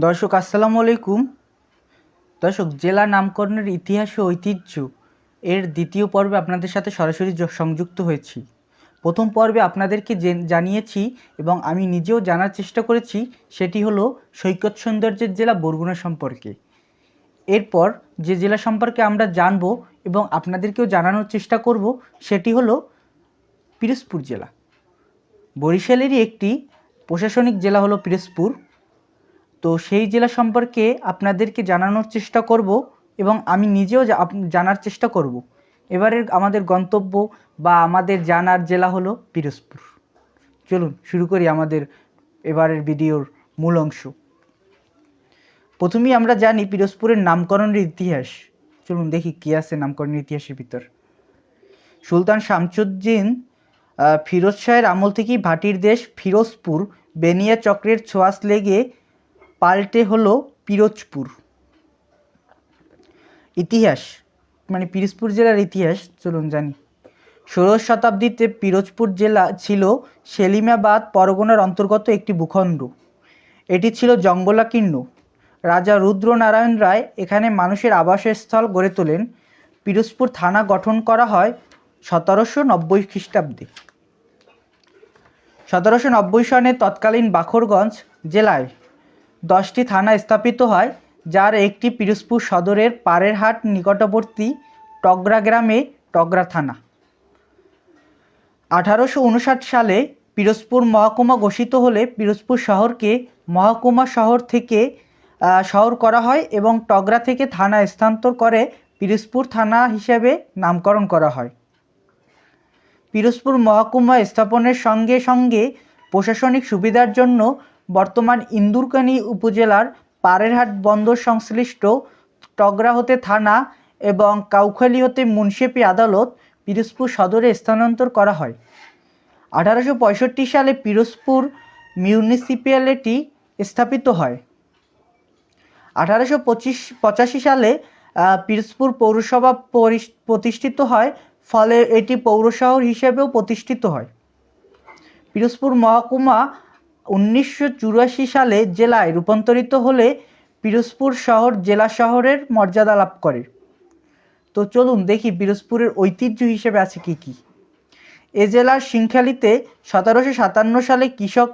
দর্শক, আসসালামু আলাইকুম। দর্শক, জেলা নামকরণের ইতিহাস ও ঐতিহ্য এর দ্বিতীয় পর্বে আপনাদের সাথে সরাসরি সংযুক্ত হয়েছি। প্রথম পর্বে আপনাদেরকে জেন- জানিয়েছি এবং আমি নিজেও জানার চেষ্টা করেছি, সেটি হলো সৈকত সৌন্দর্যের জেলা বরগুনা সম্পর্কে। এরপর যে জেলা সম্পর্কে আমরা জানব এবং আপনাদেরকেও জানানোর চেষ্টা করব, সেটি হলো পিরোজপুর জেলা। বরিশালেরই একটি প্রশাসনিক জেলা হলো পিরোজপুর। তো সেই জেলা সম্পর্কে আপনাদেরকে জানানোর চেষ্টা করব এবং আমি নিজেও জানার চেষ্টা করব। এবারের আমাদের গন্তব্য বা আমাদের জানার জেলা হলো পিরোজপুর। চলুন, শুরু করি আমাদের এবারের ভিডিওর মূল অংশ। প্রথমেই আমরা জানি পিরোজপুরের নামকরণের ইতিহাস। চলুন দেখি কী আছে নামকরণের ইতিহাসের ভিতর। সুলতান শামসুদ্দিন ফিরোজ শাহের আমল থেকেই ভাটির দেশ ফিরোজপুর বেনিয়া চক্রের ছোঁয়াচ লেগে পাল্টে হলো পিরোজপুর। ইতিহাস মানে পিরোজপুর জেলার ইতিহাস, চলুন জানি। ষোড়শ শতাব্দীতে পিরোজপুর জেলা ছিল সেলিমাবাদ পরগনার অন্তর্গত একটি ভূখণ্ড। এটি ছিল জঙ্গলাকীর্ণ। রাজা রুদ্রনারায়ণ রায় এখানে মানুষের আবাসস্থল গড়ে তোলেন। পিরোজপুর থানা গঠন করা হয় সতেরোশো নব্বই খ্রিস্টাব্দে। সতেরোশো নব্বই সনে তৎকালীন বাখরগঞ্জ জেলায় দশটি থানা স্থাপিত হয়, যার একটি পিরোজপুর সদরের পাড়েরহাট নিকটবর্তী টগরা গ্রামে টগরা থানা। আঠারোশো উনষাট সালে পিরোজপুর মহকুমা ঘোষিত হলে পিরোজপুর শহরকে মহকুমা শহর থেকে শহর করা হয় এবং টগরা থেকে থানা স্থানান্তর করে পিরোজপুর থানা হিসেবে নামকরণ করা হয়। পিরোজপুর মহকুমা স্থাপনের সঙ্গে সঙ্গে প্রশাসনিক সুবিধার জন্য বর্তমান ইন্দুরকানী উপজেলার পাড়েরহাট বন্দর সংশ্লিষ্ট টগরা হতে থানা এবং কাউখালী হতে মুন্সিপি আদালত পিরোজপুর সদরে স্থানান্তর করা হয়। আঠারোশো পঁয়ষট্টি সালে পিরোজপুর মিউনিসিপ্যালিটি স্থাপিত হয়। আঠারোশো পঁচিশ, পঁচাশি সালে পিরোজপুর পৌরসভা পরিস- প্রতিষ্ঠিত হয়, ফলে এটি পৌর শহর হিসেবেও প্রতিষ্ঠিত হয়। পিরোজপুর মহকুমা উনিশশো চুরাশি সালে জেলায় রূপান্তরিত হলে পিরোজপুর শহর জেলা শহরের মর্যাদা লাভ করে। তো চলুন দেখি পিরোজপুরের ঐতিহ্য হিসেবে আছে কি কি। এ জেলার সিংখালিতে সতেরোশো সাতান্ন সালে কৃষক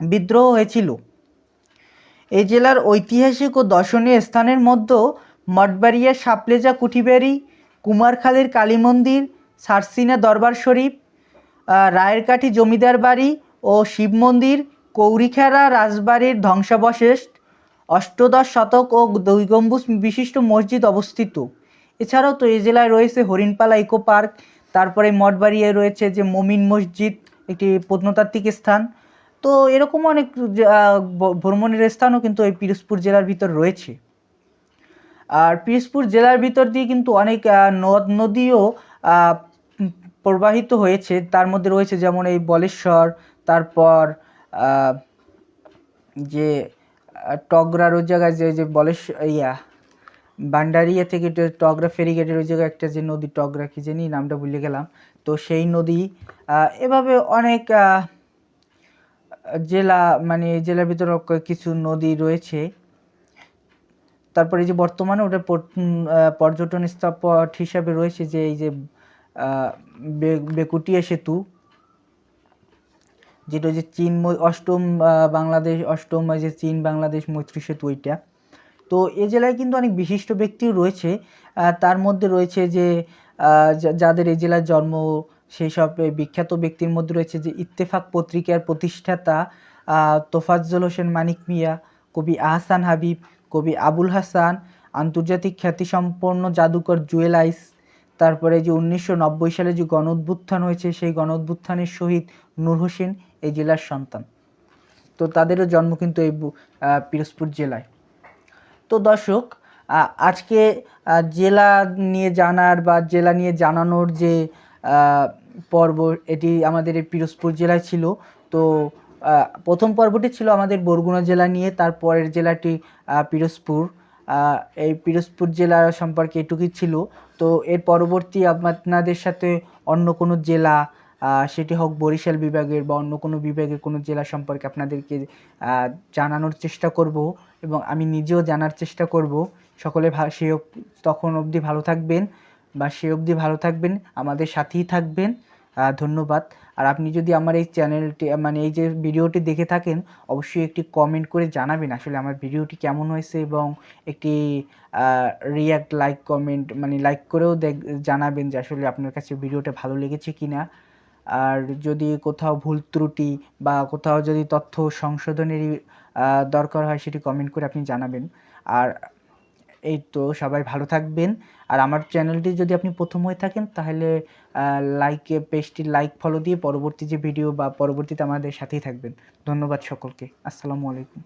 বিদ্রোহ হয়েছিল। এ জেলার ঐতিহাসিক ও দর্শনীয় স্থানের মধ্যে মঠবাড়িয়া, সাপলেজা, কুঠিবাড়ি, কুমারখালীর কালী মন্দির সারসিনা দরবার শরীফ রায়েরকাঠি জমিদার বাড়ি ও শিব মন্দির কৌরিখেরা রাজবাড়ির ধ্বংসাবশেষ, অষ্টদশ শতক ও দুই গম্বুজ বিশিষ্ট মসজিদ অবস্থিত। এছাড়াও তো এই জেলায় রয়েছে হরিণপালা ইকো পার্ক, তারপরে মঠবাড়িয়ায় রয়েছে যে মমিন মসজিদ, একটি প্রত্নতাত্ত্বিক স্থান। তো এরকম অনেক ভ্রমণের স্থানও কিন্তু এই পিরোজপুর জেলার ভিতর রয়েছে। আর পিরোজপুর জেলার ভিতর দিয়ে কিন্তু অনেক নদ, নদীও প্রবাহিত হয়েছে। তার মধ্যে রয়েছে যেমন এই বলেশ্বর তারপর যে টগরার ওই জায়গায় যে যে বলেশ্বর ইয়া, বান্ডারিয়া থেকে টগরা ফেরিগেটের ওই জায়গায় একটা যে নদী, টগরা কি জানি, নামটা ভুলে গেলাম। তো সেই নদী এভাবে অনেক জেলা মানে জেলার ভিতরে কিছু নদী রয়েছে। তারপরে যে বর্তমানে ওটা পর্যটন স্থাপট হিসাবে রয়েছে যে, এই যে বেকুটিয়া সেতু যেটা যে চীন অষ্টম বাংলাদেশ, অষ্টম যে চীন, বাংলাদেশ, মৈত্রী সেতু ওইটা তো এ জেলায় কিন্তু অনেক বিশিষ্ট ব্যক্তিও রয়েছে। তার মধ্যে রয়েছে যে যাদের এই জেলার জন্ম সেই সব বিখ্যাত ব্যক্তির মধ্যে রয়েছে যে ইত্তেফাক পত্রিকার প্রতিষ্ঠাতা তোফাজ্জল হোসেন মানিক মিয়া, কবি আহসান হাবিব, কবি আবুল হাসান, আন্তর্জাতিক খ্যাতিসম্পন্ন জাদুকর জুয়েল আইস তারপরে যে উনিশশো নব্বই সালে যে গণ হয়েছে, সেই গণ শহীদ নূর হোসেন এই জেলার সন্তান। তো তাদেরও জন্ম কিন্তু এই পিরোজপুর জেলায়। তো দর্শক আজকে জেলা নিয়ে জানার বা জেলা নিয়ে জানানোর যে পর্ব, এটি আমাদের এই পিরোজপুর জেলায় ছিল। তো প্রথম পর্বটি ছিল আমাদের বরগুনা জেলা নিয়ে তারপরের জেলাটি পিরোজপুর। এই পিরোজপুর জেলা সম্পর্কে এটুকুই ছিল। তো এর পরবর্তী আপনাদের সাথে অন্য কোনো জেলা সেটি হোক বরিশাল বিভাগের বা অন্য কোনো বিভাগের কোনো জেলা সম্পর্কে আপনাদেরকে জানানোর চেষ্টা করব এবং আমি নিজেও জানার চেষ্টা করব। সকলে সে তখন অবধি ভালো থাকবেন বা সে অবধি ভালো থাকবেন, আমাদের সাথেই থাকবেন। ধন্যবাদ। আর আপনি যদি আমার এই চ্যানেলটি মানে এই যে ভিডিওটি দেখে থাকেন, অবশ্যই একটি কমেন্ট করে জানাবেন আসলে আমার ভিডিওটি কেমন হয়েছে এবং একটি রিয়াক্ট লাইক কমেন্ট মানে লাইক করেও দেখ, জানাবেন যে আসলে আপনার কাছে ভিডিওটা ভালো লেগেছে কি না আর যদি কোথাও ভুল ত্রুটি বা কোথাও যদি তথ্য সংশোধনের দরকার হয় সেটি কমেন্ট করে আপনি জানাবেন। আর এই তো সবাই ভালো থাকবেন। আর আমার চ্যানেলটি যদি আপনি প্রথম হয়ে থাকেন, তাহলে লাইকে পেজটি লাইক ফলো দিয়ে পরবর্তী যে ভিডিও বা পরবর্তীতে আমাদের সাথেই থাকবেন। ধন্যবাদ সকলকে। আসসালামু আলাইকুম।